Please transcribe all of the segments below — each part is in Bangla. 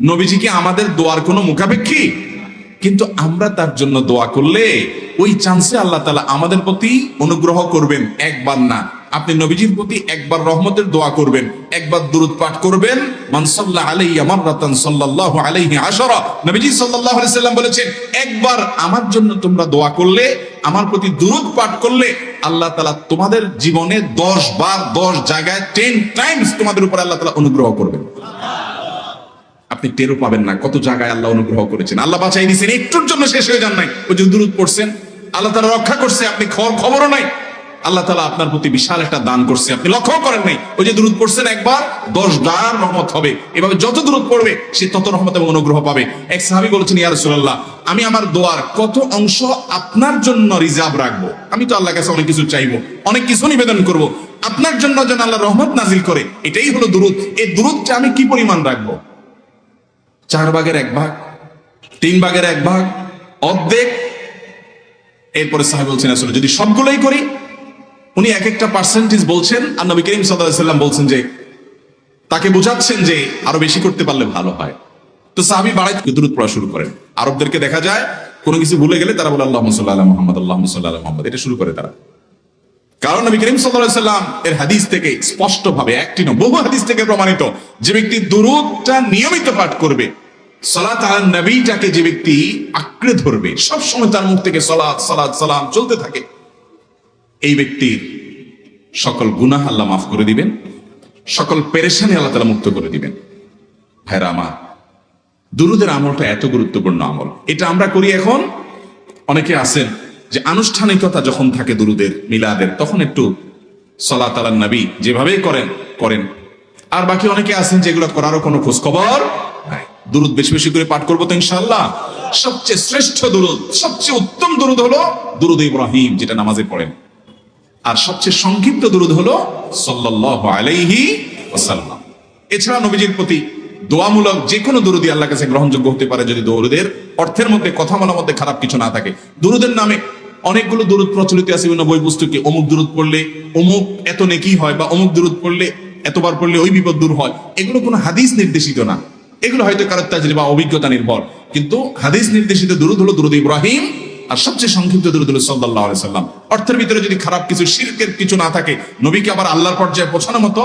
নবীজি কি আমাদের দোয়ার কোনো মুখাপেক্ষী? কিন্তু আমরা তার জন্য দোয়া করলে ওই চান্সে আল্লাহ তালা আমাদের প্রতি অনুগ্রহ করবেন একবার না। আপনি নবীজির প্রতি একবার রহমতের দোয়া করবেন, একবার দুরুদ পাঠ করবেন। মানসাল্লাহ আলাইহি আলাইহি বলেছেন, একবার আমার জন্য তোমরা দোয়া করলে, আমার প্রতি দুরুদ পাঠ করলে, আল্লাহ তাআলা তোমাদের জীবনে 10 বার 10 জায়গায় 10 টাইমস তোমাদের উপর আল্লাহ তাআলা অনুগ্রহ করবেন। আপনি টেরও পাবেন না। কত জায়গায় আল্লাহ অনুগ্রহ করেছেন। আল্লাহ বাঁচাই দিয়েছেন। একটুর জন্য শেষ হয়ে যান নাই। ওই যে দূরত পড়ছেন। আল্লাহ তারা রক্ষা করছে। আপনি খবর খবরও নাই। আল্লাহ তালা আপনার প্রতি বিশাল একটা দান করছে। আপনি লক্ষ্য করেন নাই। ওই যে দূরত পড়ছেন একবার, দশ ডার রহমত হবে। এভাবে যত দূরত পড়বে, সে তত রহমত এবং অনুগ্রহ পাবে। এক সাহাবি বলেছেন, ইয়া আমি আমার দোয়ার কত অংশ আপনার জন্য রিজার্ভ রাখব? আমি তো আল্লাহ কাছে অনেক কিছু চাইব। অনেক কিছু নিবেদন করব। আপনার জন্য যেন আল্লাহ রহমত নাজিল করে। এটাই হলো দুরুদ। এই দুরুদটা আমি কি পরিমাণ রাখব? চার ভাগের এক ভাগ, তিন ভাগের এক ভাগ, অর্ধেক। এরপরে সাহেব বলছেন আসলে যদি সবগুলোই করি, উনি এক একটা পার্সেন্টেজ বলছেন আর নবী করিম সাল্লাম বলছেন যে, তাকে বোঝাচ্ছেন যে আরও বেশি করতে পারলে ভালো হয়। তো সাহাবি বাড়াই দূরত পড়া শুরু করেন। আরবদেরকে দেখা যায়, কোনো কিছু ভুলে গেলে তারা বলে আল্লাহ সাল্লাহ মোহাম্মদ আল্লাহ সাল্লাহ মোহাম্মদ। এটা শুরু করে তারা। কারণ নবী করিম সাল্লাম এর হাদিস থেকে স্পষ্ট ভাবে একটি বহু হাদিস থেকে প্রমাণিত, যে ব্যক্তি দুরুদটা নিয়মিত পাঠ করবে সালাত আল নবীটাকে যে ব্যক্তি আঁকড়ে ধরবে, সব সময় তার মুখ থেকে সালাত সালাত, সালাম চলতে থাকে। এই ব্যক্তির সকল গুনাহ আল্লাহ মাফ করে দিবেন, সকল পেরেশানি আল্লাহ তালা মুক্ত করে দিবেন। ভাইরা আমার, দুরুদের আমলটা এত গুরুত্বপূর্ণ আমল। এটা আমরা করি এখন, অনেকে আছেন যে আনুষ্ঠানিকতা যখন থাকে দুরুদের, মিলাদের, তখন একটু সলাত আলান নবী যেভাবেই করেন করেন। আর বাকি অনেকে আছেন যেগুলো করারও কোনো খোঁজখবর নাই। দুরুদ বেশি বেশি করে পাঠ করব তো ইনশাল্লাহ সবচেয়ে শ্রেষ্ঠ দুরুদ, সবচেয়ে উত্তম দুরুদ হলো দুরুদ ইব্রাহিম, যেটা নামাজে পড়েন। আর সবচেয়ে সংক্ষিপ্ত দুরুদ হলো সাল্লাল্লাহু আলাইহি ওয়াসাল্লাম। এছাড়া নবীজির প্রতি দোয়ামূলক যে কোনো দুরুদি আল্লাহ কাছে গ্রহণযোগ্য হতে পারে যদি দৌরুদের অর্থের মধ্যে কথা বলার মধ্যে খারাপ কিছু না থাকে। দুরুদের নামে অনেকগুলো দুরুদ প্রচলিত আছে, বিভিন্ন বই পুস্তকে অমুক দুরুদ পড়লে অমুক এত নেকি হয় বা অমুক দুরুদ পড়লে এতবার পড়লে ওই বিপদ দূর হয়। এগুলো কোনো হাদিস নির্দেশিত না। এগুলো হয়তো কারোর তাজরি বা অভিজ্ঞতা নির্ভর। কিন্তু হাদিস নির্দেশিত দুরুদ হলো দুরুদ ইব্রাহিম, আর সবচেয়ে সংক্ষিপ্ত দুরুদ সাল্লাল্লাহু আলাইহি সাল্লাম। অর্থের ভিতরে যদি খারাপ কিছু, শিরকের কিছু না থাকে, নবীকে আবার আল্লাহর পর্যায়ে পৌঁছানোর মতো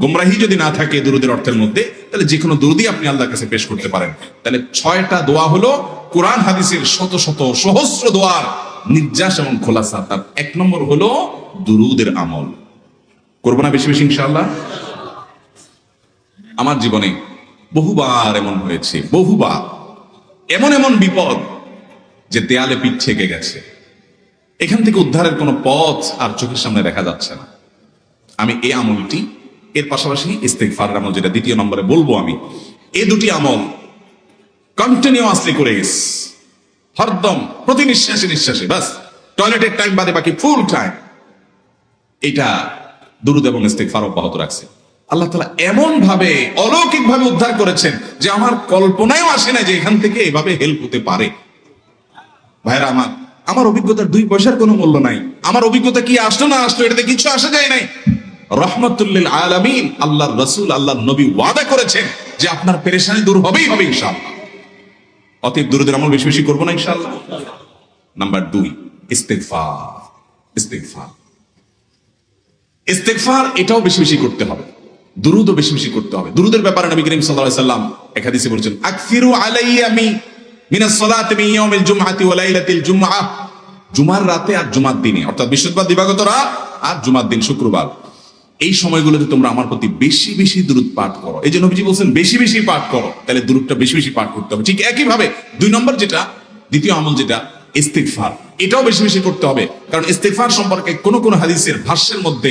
গুমরাহি যদি না থাকে দুরুদের অর্থের মধ্যে, তাহলে যে কোনো দুরুদি আপনি আল্লাহর কাছে পেশ করতে পারেন। তাহলে ছয়টা দোয়া হলো কোরআন, হাদিসের শত শত সহস্র দোয়ার নির্যাস এবং খোলাসা। তার এক নম্বর হলো দুরুদের আমল। করব না বেশি বেশি ইনশাআল্লাহ? আমার জীবনে বহুবার এমন হয়েছে, বহুবার। এমন এমন বিপদ যে দেয়ালে পিঠ থেকে গেছে। এখান থেকে উদ্ধারের কোনো পথ আর চোখের সামনে দেখা যাচ্ছে না। আমি এই আমলটি, এর পাশাপাশি ইস্তেকফার আমল, যেটা দ্বিতীয় নম্বরে বলব আমি, এ দুটি আমল কন্টিনিউয়াসলি করে গেছি। হরদম প্রতি নিঃশ্বাসে নিঃশ্বাসে বাস টয়লেটের টাইম বাদে বাকি ফুল টাইম এটা দুরুদ এবং ইস্তেক ইস্তেকফার অব্যাহত রাখছে। আল্লাহ তালা এমন ভাবে অলৌকিক ভাবে উদ্ধার করেছেন যে আমার কল্পনায়ও আসে না যে এখান থেকে এভাবে হেল্প হতে পারে। ভাইরা আমার আমার অভিজ্ঞতার দুই পয়সার কোনো মূল্য নাই। আমার অভিজ্ঞতা কি আসলো না আসলো এটাতে কিছু আসা যায় নাই। রহমতুল্লিল আলামিন আল্লাহর রসুল, আল্লাহর নবী ওয়াদা করেছেন যে আপনার পেরেশানি দূর হবেই, হবে ইনশাআল্লাহ। অতএব দুরুদের আমল বেশি বেশি করব না ইনশাআল্লাহ। নাম্বার দুই, ইস্তেগফার ইস্তেগফার। ইস্তেগফার এটাও বেশি বেশি করতে হবে। দুরুদও বেশি বেশি করতে হবে। দুরুদের ব্যাপারে নবী করিম আলাইহি সাল্লাম এক হাদিসে বলেছেন, আকসিরু আলাইয়া মি মিনাস সালাতি মিন ইয়াউমিল জুমআতি ওয়া লাইলাতিল জুমআহ জুমার রাতে আর জুমার দিনে, অর্থাৎ বৃহস্পতিবার দিবাগত রাত আর জুমার দিন শুক্রবার। এই সময়গুলোতে তোমরা আমার প্রতি বেশি বেশি দূরত পাঠ করো। এই যে নবীজি বলছেন, বেশি বেশি পাঠ করো। তাহলে দূরতটা বেশি বেশি পাঠ করতে হবে। ঠিক একইভাবে দুই নম্বর যেটা, দ্বিতীয় আমল যেটা, ইস্তিগফার। এটাও বেশি বেশি করতে হবে। কারণ ইস্তিগফার সম্পর্কে কোন কোন হাদিসের ভাষ্যের মধ্যে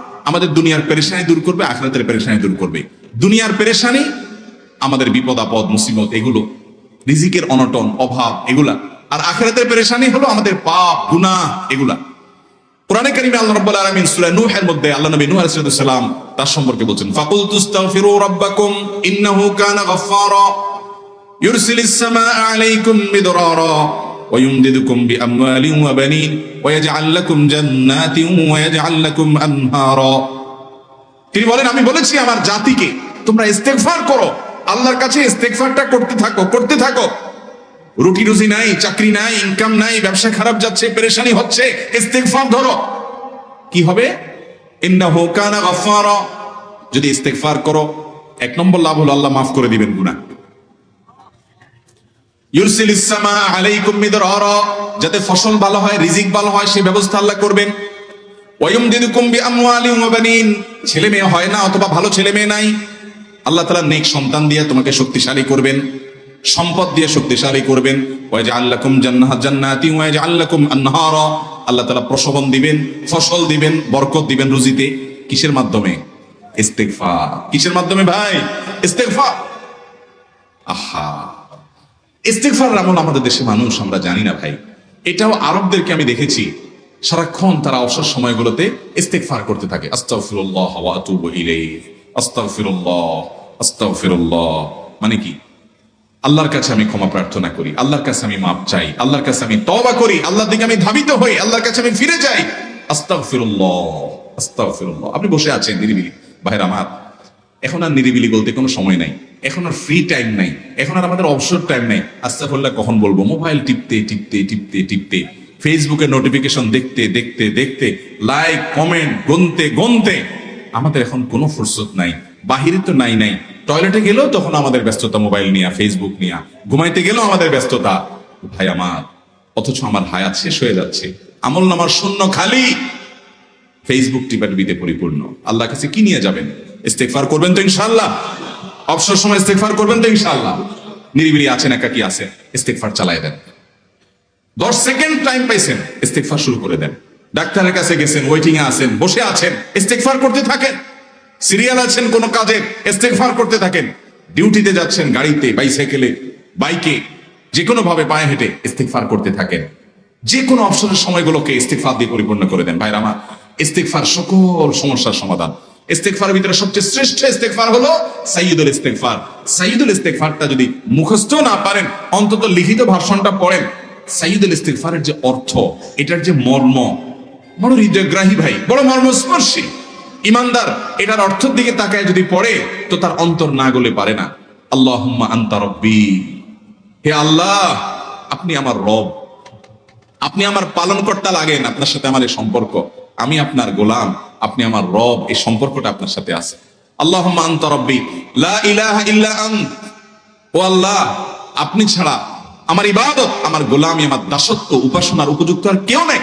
আমাদের দুনিয়ার পেরেশানি দূর করবে, আখরাতের পেরেশানি দূর করবে। দুনিয়ার পেরেশানি, আমাদের বিপদ, আপদ, মুসিবত, এগুলো, রিজিকের অনটন, অভাব, এগুলা। আর আখেরাতের পেরেশানি হলো আমাদের পাপ, গুনাহ, এগুলা। কোরআনে কারিমে আল্লাহ রাব্বুল আলামিন সূরা নূহের মধ্যে আল্লাহ নবী নূহ আলাইহিস সালাম তার সম্পর্কে বলছেন ফাকুল তুস্তাগফিরু রাব্বাকুম, ইন্নাহু কানা গাফফারা আলাইকুম মিদরারা। ويمددكم بأموال وبنين ويجعل لكم جنات ويجعل لكم أنهارا তিনি বলেন আমি বলেছি আমার জাতিকে তোমরা ইস্তেগফার করো আল্লাহর কাছে ইস্তেগফারটা করতে থাকো করতে থাকো রুটি রুজি নাই চাকরি নাই ইনকাম নাই ব্যবসা খারাপ যাচ্ছে পেরেশানি হচ্ছে ইস্তেগফার ধরো কি হবে ইন্নাহু কানা গাফফারা যদি ইস্তেগফার করো এক নম্বর লাভ হলো আল্লাহ মাফ করে দিবেন গুনাহ ইউরসিলিস সামা আলাইকুম মিদরারা যাতে ফসল ভালো হয়, রিজিক ভালো হয়, সেই ব্যবস্থা আল্লাহ করবেন। ওয়ায়ুমদিদুকুম বিআমওয়ালিন ওয়া বানিন, ছেলে মেয়ে হয় না অথবা ভালো ছেলে মেয়ে নাই, আল্লাহ তাআলা নেক সন্তান দিয়ে তোমাকে শক্তিশালী করবেন, সম্পদ দিয়ে শক্তিশালী করবেন। ওয়াজআল লাকুম জান্নাত জান্নাতি ওয়াজআল লাকুম আনহারা, আল্লাহ তাআলা প্রসবন দিবেন, ফসল দিবেন, বরকত দিবেন রুজিতে। কিসের মাধ্যমে? ইস্তেগফার। কিসের মাধ্যমে ভাই? ইস্তেগফার। আহা। ইস্তেগফার আমল আমাদের দেশে মানুষ, আমরা জানি না ভাই। এটাও আরবদেরকে আমি দেখেছি, সারাক্ষণ তারা অবসর সময়গুলোতে ইস্তেগফার করতে থাকে। মানে কি? আল্লাহর কাছে আমি ক্ষমা প্রার্থনা করি, আল্লাহর কাছে আমি মাপ চাই, আল্লাহর কাছে আমি তওবা করি, আল্লাহর দিকে আমি ধাবিত হই, আল্লাহর কাছে আমি ফিরে যাই। আস্তাগফিরুল্লাহ আস্তাগফিরুল্লাহ। আপনি বসে আছেন নিরিবিলি। ভাইরা আমার এখন আর নিরিবিলি বলতে কোনো সময় নাই। এখন আর ফ্রি টাইম নাই। এখন আর আমাদের অবসর টাইম নাই। আস্তাগফিরুল্লাহ, কখন বলব? মোবাইল টিপতে টিপতে টিপতে টিপতে। ফেসবুকে নোটিফিকেশন দেখতে দেখতে দেখতে লাইক কমেন্ট গুনতে গুনতে। আমাদের এখন কোনো ফুরসত নাই। বাহিরে তো নাই নাই। টয়লেটে গেলেও তখন আমাদের ব্যস্ততা মোবাইল নিয়ে ফেসবুক নিয়ে। ঘুমাইতে গেলেও আমাদের ব্যস্ততা। ভাই আমার, অথচ আমার হায়াত শেষ হয়ে যাচ্ছে। আমল নামার শূন্য খালি। ফেসবুক টিপাটিপিতে পরিপূর্ণ। আল্লাহ কাছে কি নিয়ে যাবেন? ইস্তেগফার করবেন তো ইনশাআল্লাহ। অবসর সময় ইস্তেগফার করবেন তো ইনশাআল্লাহ। নিরিবিলি আছেন, একা কি আছে ইস্তেগফার চালাই দেন। দশ সেকেন্ড টাইম পাইছেন, ইস্তেগফার শুরু করে দেন। ডাক্তারের কাছে গেছেন ওয়েটিং এ আছেন, বসে আছেন, ইস্তেগফার করতে থাকেন। সিরিয়াল আছেন কোন কাজে, ইস্তেগফার করতে থাকেন। ডিউটিতে যাচ্ছেন, গাড়িতে বাইসাইকেলে বাইকে যে কোনো ভাবে পায়ে হেঁটে ইস্তেগফার করতে থাকেন। যে কোনো অবসরের সময়গুলোকে ইস্তেগফার দিয়ে পরিপূর্ণ করে দেন। ভাইরা আমার, ইস্তেগফার সকল সমস্যার সমাধান। ইস্তেগফারের ভিতরে সবচেয়ে শ্রেষ্ঠ ইস্তেগফার হলো সাইয়্যিদুল ইস্তেগফার। সাইয়্যিদুল ইস্তেগফারটা যদি মুখস্থ না পারেন, অন্তত লিখিত ভাষণটা পড়েন, সাইয়্যিদুল ইস্তেগফারের যে অর্থ, এটার যে মর্ম, বড় হৃদয়গ্রাহী ভাই, বড় মর্মস্পর্শী। ইমানদার, এটার অর্থের দিকে তাকায় যদি পড়ে, তো তার অন্তর না গলে পারে না। আল্লাহুম্মা আনতা রব্বি। হে আল্লাহ, আপনি আমার রব। আপনি আমার পালনকর্তা লাগেন, আপনার সাথে আমার এই সম্পর্ক। আমি আপনার গোলাম। আপনি আমার রব, এই সম্পর্কটা আপনার সাথে আছে। আল্লাহ ও আল্লাহ, আপনি ছাড়া আমার ইবাদত, আমার গোলামি, আমার দাসত্ব, উপাসনার উপযুক্ত আর কেউ নেই।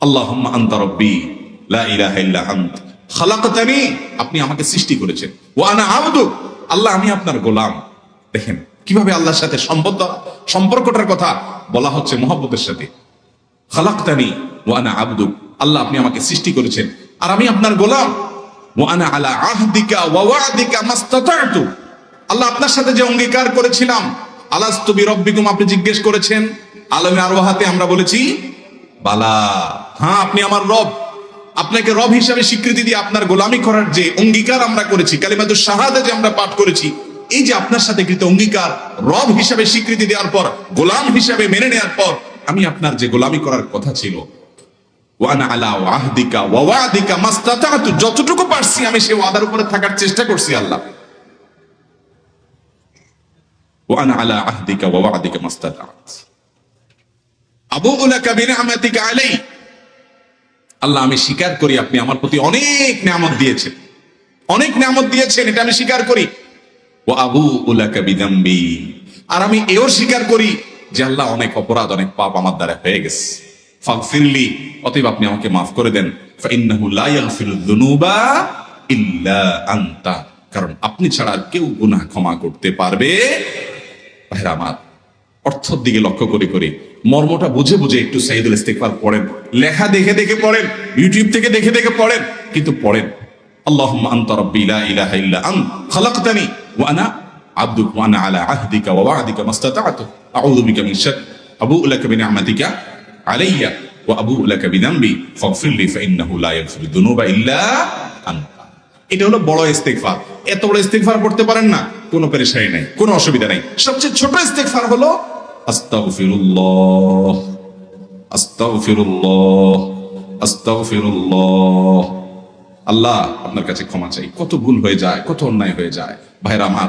আল্লাহ আন্ত রব্বি, লা ইলাহা ইল্লা আন্ত। খালাকতানি, আপনি আমাকে সৃষ্টি করেছেন। ও আনা আবদু, আল্লাহ, আমি আপনার গোলাম। দেখেন, কীভাবে আল্লাহর সাথে সম্বদ্ধ সম্পর্কটার কথা বলা হচ্ছে মোহাম্মতের সাথে। খালাক্তানি ওয়ানা আবদু আল্লাহ আপনি আমাকে সৃষ্টি করেছেন। আর আমি আপনার গোলাম। আল্লাহ আপনার সাথে যে অঙ্গীকার করেছিলাম, আলাস্তু বিরব্বিকুম, আপনি জিজ্ঞেস করেছেন আলমে আরওয়াহাতে আমরা বলেছি, বালা হ্যাঁ আপনি আমার রব। আপনাকে রব হিসাবে স্বীকৃতি দিয়ে আপনার গোলামি করার যে অঙ্গীকার আমরা করেছি কালিমাতু শাহাদা যে আমরা পাঠ করেছি, এই যে আপনার সাথে কৃত অঙ্গীকার, রব হিসাবে স্বীকৃতি দেওয়ার পর, গোলাম হিসাবে মেনে নেওয়ার পর, আমি আপনার যে গোলামি করার কথা ছিল যতটুকু পারছি আমি ওয়াদার উপরে থাকার চেষ্টা করছি আল্লাহ। আল্লাহ, আমি স্বীকার করি আপনি আমার প্রতি অনেক নিয়ামত দিয়েছেন। অনেক নিয়ামত দিয়েছেন, এটা আমি স্বীকার করি। ও আবু উলাকা বিদাম্বি। আর আমি এও স্বীকার করি যে আল্লাহ অনেক অপরাধ, অনেক পাপ আমার দ্বারা হয়ে গেছে। ফাগফিরলি অতএব আপনি আমাকে মাফ করে দেন। কারণ আপনি ছাড়া আর কেউ ক্ষমা করতে পারবে। দিকে লক্ষ্য করে করে মর্মটা বুঝে বুঝে একটু সাইদুল পড়েন। লেখা দেখে দেখে পড়েন। ইউটিউব থেকে দেখে দেখে পড়েন। কিন্তু পড়েন আল্লাহ আন্ত আব্দুক আলা আহদিকা আবু লাকা আলাইয়া ও আবু লাকা বিদাম্বি ফাগফিরলি ফাইন্নাহু লা ইয়াগফিরু যুনুবা ইল্লা আনতা। এটা হলো বড় ইস্তেগফার। এত বড় ইস্তেগফার করতে পারেন না, কোনো পেরেশানি নাই, কোনো অসুবিধা নাই। সবচেয়ে ছোট ইস্তেগফার হলো আস্তাগফিরুল্লাহ আস্তাগফিরুল্লাহ আস্তাগফিরুল্লাহ। আল্লাহ আপনার কাছে ক্ষমা চাই। কত ভুল হয়ে যায়, কত অন্যায় হয়ে যায়। ভাইরা আমার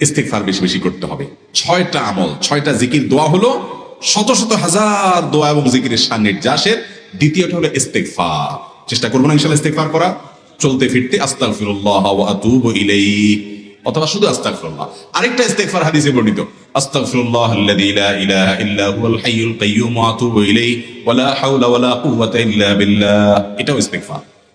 ইস্তেগফার বেশি বেশি করতে হবে। ছয়টা আমল, ছয়টা জিকির দোয়া হলো শত শত হাজার দোয়া এবং জিকিরের সান্নিধ্য। সান্নিধ্যাসের দ্বিতীয়টা হলো ইস্তেগফার। চেষ্টা করব না ইনশাল্লাহ ইস্তেগফার করা। চলতে ফিরতে আস্তাগফিরুল্লাহ ওয়া ইলাইহি অথবা শুধু আস্তাগফিরুল্লাহ। আরেকটা ইস্তেগফার হাদিসে বর্ণিত। আস্তাগফিরুল্লাহ আল্লাযী লা ইলাহা ইল্লা হুয়াল হাইয়ুল ওয়া ইলাইহি ওয়া লা হাওলা ওয়া লা কুওয়াতা ইল্লা বিল্লাহ। এটাও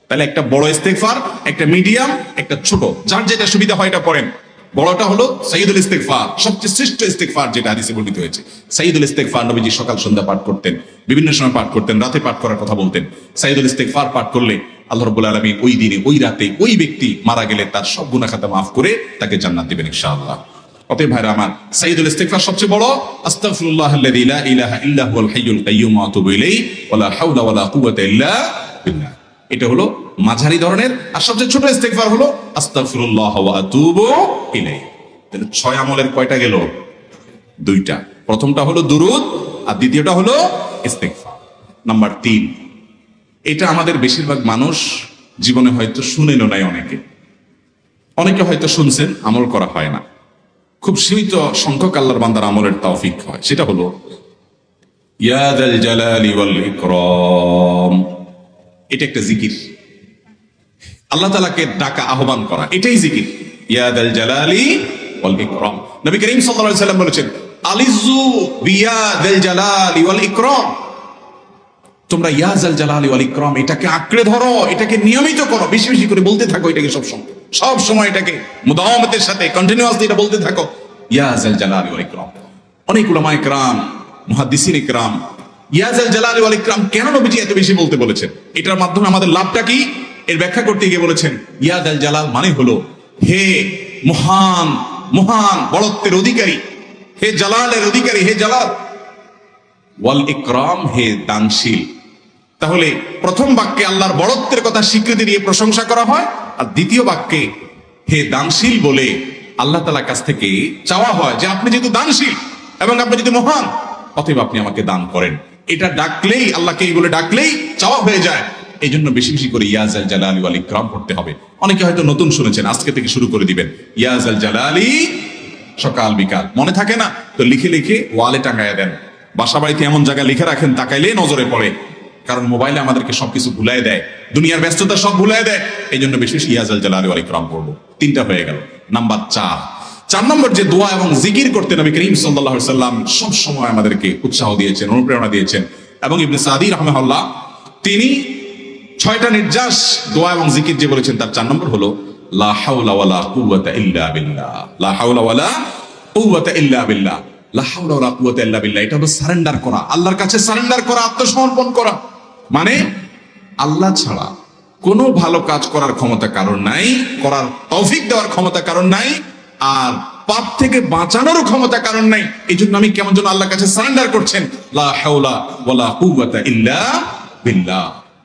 তাহলে একটা বড় ইস্তেগফার, একটা মিডিয়াম, একটা ছোট। যার যেটা সুবিধা হয় এটা পড়েন। বড়টা হলো সাইদুল ইস্তেগফার, সবচেয়ে শ্রেষ্ঠ ইস্তেগফার যেটা হাদিসে বর্ণিত হয়েছে। সাইদুল ইস্তেগফার নবীজি সকাল সন্ধ্যা পাঠ করতেন, বিভিন্ন সময় পাঠ করতেন, রাতে পাঠ করার কথা বলতেন। সাইদুল ইস্তেগফার পাঠ করলে আল্লাহ রাব্বুল আলামিন ওই দিনে, ওই রাতে ওই ব্যক্তি মারা গেলে তার সব গুনাহ খাতা মাফ করে তাকে জান্নাত দিবেন ইনশাআল্লাহ। অতএব ভাইরা আমার সাইদুল ইস্তেগফার সবচেয়ে বড় আস্তাগফিরুল্লাহ আল্লাযী লা ইলাহা ইল্লা হুয়াল হাইয়ুল কাইয়্যুম, ওয়া আতুবু ইলাইহি, ওয়া লা হাওলা ওয়া লা কুওয়াতা ইল্লা বিল্লাহ। এটা হলো মাঝারি ধরনের। আর সবচেয়ে ছোট ইস্তেগফার হলো, আস্তাগফিরুল্লাহ ওয়া আতুবু ইলাইহি। তাহলে ছয় আমলের কয়টা গেল? দুইটা। প্রথমটা হলো দুরুদ, আর দ্বিতীয়টা হলো ইস্তেগফার। নাম্বার তিন, এটা আমাদের বেশিরভাগ মানুষ জীবনে হয়তো শুনেনও নাই অনেকে। অনেকে হয়তো শুনছেন, আমল করা হয় না। খুব সীমিত সংখ্যক আল্লাহর বান্দার আমলের তৌফিক হয়। সেটা হলো ইয়াদাল জালালি ওয়াল ইকরাম। এটা একটা জিকির। আল্লাহ তালাকে ডাকা, আহ্বান করা, এটাই জিকির। ইয়াদাল জালালি ওয়াল ইকরাম। নবী করিম সাল্লাল্লাহু আলাইহি বলেছেন, আলিজু বিয়াদাল জালালি ওয়াল ইকরাম। তোমরা ইয়াজাল জালালি ওয়াল ইকরাম, এটাকে আঁকড়ে ধরো, এটাকে নিয়মিত করো, বেশি বেশি করে বলতে থাকো এটাকে সব সময়। সব সময় এটাকে মুদাওয়ামতের সাথে কন্টিনিউয়াসলি এটা বলতে থাকো। ইয়াজাল জালালি ওয়াল ইকরাম। অনেক উলামা ইকরাম মুহাদ্দিসিন ইকরাম ইয়াজাল জালালি ওয়াল ইকরাম কেন নবীজি এত বেশি বলতে বলেছেন? এটার মাধ্যমে আমাদের লাভটা কি? এর ব্যাখ্যা করতে গিয়ে বলেছেন ইয়াদাল জালাল মানে হলো, হে মহান মহান বড়ত্বের অধিকারী, হে জালালের অধিকারী, হে জালাল। ওয়াল ইকরাম, হে দানশীল। তাহলে প্রথম বাক্যে আল্লাহর বড়ত্বের কথা স্বীকৃতি দিয়ে প্রশংসা করা হয়, আর দ্বিতীয় বাক্যে হে দানশীল বলে আল্লাহ তালার কাছ থেকে চাওয়া হয় যে আপনি যেহেতু দানশীল এবং আপনি যদি মহান, অতএব আপনি আমাকে দান করেন। এটা ডাকলেই, আল্লাহকে এই বলে ডাকলেই চাওয়া হয়ে যায়। এই জন্য বেশি বেশি করে ইয়াজাল জালালি ওয়াল ইকরাম করতে হবে। অনেকে হয়তো নতুন শুনেছেন, আজকে থেকে শুরু করে দিবেন। ইয়াজাল জালালি সকাল বিকাল। মনে থাকে না? তো লিখে লিখে ওয়ালে টাঙ্গাইয়া দেন। বাসা বাড়িতে এমন জায়গায় লিখে রাখেন, তাকাইলে নজরে পড়ে। কারণ মোবাইলে আমাদেরকে সবকিছু ভুলাই দেয়। দুনিয়ার ব্যস্ততা সব ভুলাই দেয়। এই জন্য বেশি বিশেষ ইয়াজাল জালালি ওয়াল ইকরাম করব তিনটা হয়ে গেল। নাম্বার চার। চার নম্বর যে দোয়া এবং জিকির করতে নবী করিম সাল্লাহ সাল্লাম সব সময় আমাদেরকে উৎসাহ দিয়েছেন, অনুপ্রেরণা দিয়েছেন। এবং ইবনে সাদি রহমাল্লাহ তিনি ছয়টা নির্যাস, দোয়া এবং জিকির যে বলেছেন তার চার নম্বর হলো, লা বিল্লাহ। লা বিল্লাহ। এটা হলো সারেন্ডার করা, আল্লাহর কাছে সারেন্ডার করা, আত্মসমর্পণ করা। মানে আল্লাহ ছাড়া কোনো ভালো কাজ করার ক্ষমতা কারণ নাই, করার দেওয়ার ক্ষমতা কারণ নাই, আর পাপ থেকে বাঁচানোরও ক্ষমতা কারণ নাই। এই জন্য আমি কেমন যেন আল্লাহর কাছে সারেন্ডার করছেন, লা বিল্লাহ।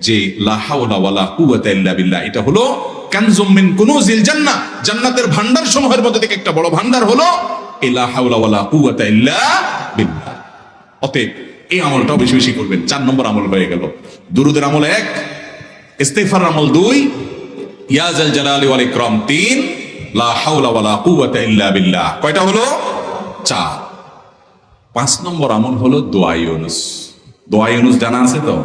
যে এটা হলো কানজুম মিন কুনুজিল জান্নাহ। জান্নাতের ভান্ডার সমূহের মধ্যে থেকে একটা বড় ভান্ডার হলো অতএব এই আমলটাও বেশি বেশি করবেন। চার নম্বর আমল হয়ে গেল। দুরুদের আমল এক ইস্তেফার আমল দুই তিন, লা বিল্লাহ। কয়টা হলো? পাঁচ নম্বর আমল জানা আছে তো?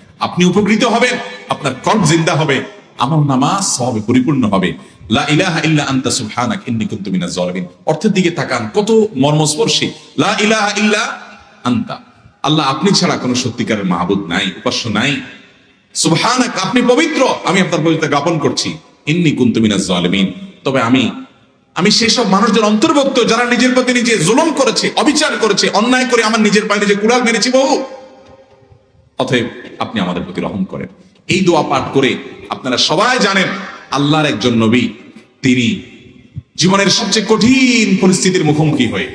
আপনি উপকৃত হবেন, আপনার কর্ম জিন্দা হবে, আমল নামাজ সবে পরিপূর্ণ হবে। অর্থের দিকে তাকান, কত মর্মস্পর্শী। ইল্লা আনতা। আল্লাহ আপনি ছাড়া কোনো সত্যিকারের মাহবুদ নাই, উপাস্য নাই। সুবহানাক, আপনি পবিত্র, আমি আপনার পবিত্র জ্ঞাপন করছি। ইন্নী কুনতু মিনাজ জালিমিন তবে আমি আমি সেসব মানুষদের অন্তর্ভুক্ত, যারা নিজের প্রতি নিজে জুলুম করেছে, অবিচার করেছে, অন্যায় করে আমার নিজের পায়ে নিজে কুড়াল মেরেছি বহু। অতএব আপনি আমাদের প্রতি রহম করেন। এই দোয়া পাঠ করে আপনারা সবাই জানেন, আল্লাহর একজন নবী, তিনি জীবনের সবচেয়ে কঠিন পরিস্থিতির মুখোমুখি হয়ে।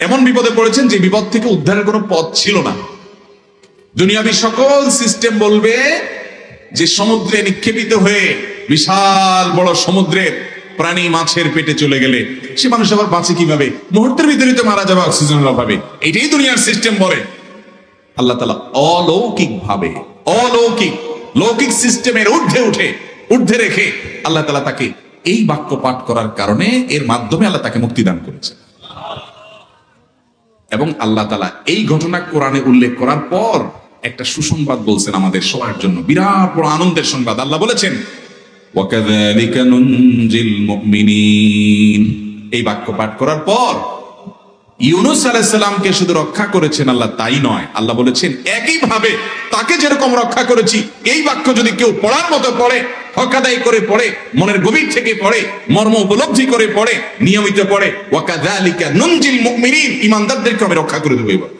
এমন বিপদে পড়েছেন যে বিপদ থেকে উদ্ধারের কোনো পথ ছিল না। দুনিয়াবি সকল সিস্টেম বলবে যে সমুদ্রে নিক্ষেপিত হয়ে বিশাল বড় সমুদ্রের প্রাণী মাছের পেটে চলে গেলে সে মানুষ আবার বাঁচে কীভাবে? মুহূর্তের ভিতরে তো মারা যাবে অক্সিজেনের অভাবে। এটাই দুনিয়ার সিস্টেম বলে। আল্লাহ তালা অলৌকিক ভাবে অলৌকিক, লৌকিক সিস্টেমের ঊর্ধ্বে উঠে, ঊর্ধ্বে রেখে আল্লাহ তালা তাকে এই বাক্য পাঠ করার কারণে এর মাধ্যমে আল্লাহ তাকে মুক্তিদান করেছে এবং আল্লাহ তালা এই ঘটনা কোরআনে উল্লেখ করার পর একটা সুসংবাদ বলছেন আমাদের সবার জন্য, বিরাট বড় আনন্দের সংবাদ। আল্লাহ বলেছেন এই বাক্য পাঠ করার পর ইউনুস আলাইসাল্লামকে শুধু রক্ষা করেছেন আল্লাহ, তাই নয়। আল্লাহ বলেছেন, একইভাবে তাকে যেরকম রক্ষা করেছি, এই বাক্য যদি কেউ পড়ার মতো পড়ে, হকাদাই করে পড়ে, মনের গভীর থেকে পড়ে, মর্ম উপলব্ধি করে পড়ে, নিয়মিত পড়ে, ওয়াকাযালিকা নুনজিল মুমিনিন, ইমানদারদেরকে আমি রক্ষা করে দেবো এবার।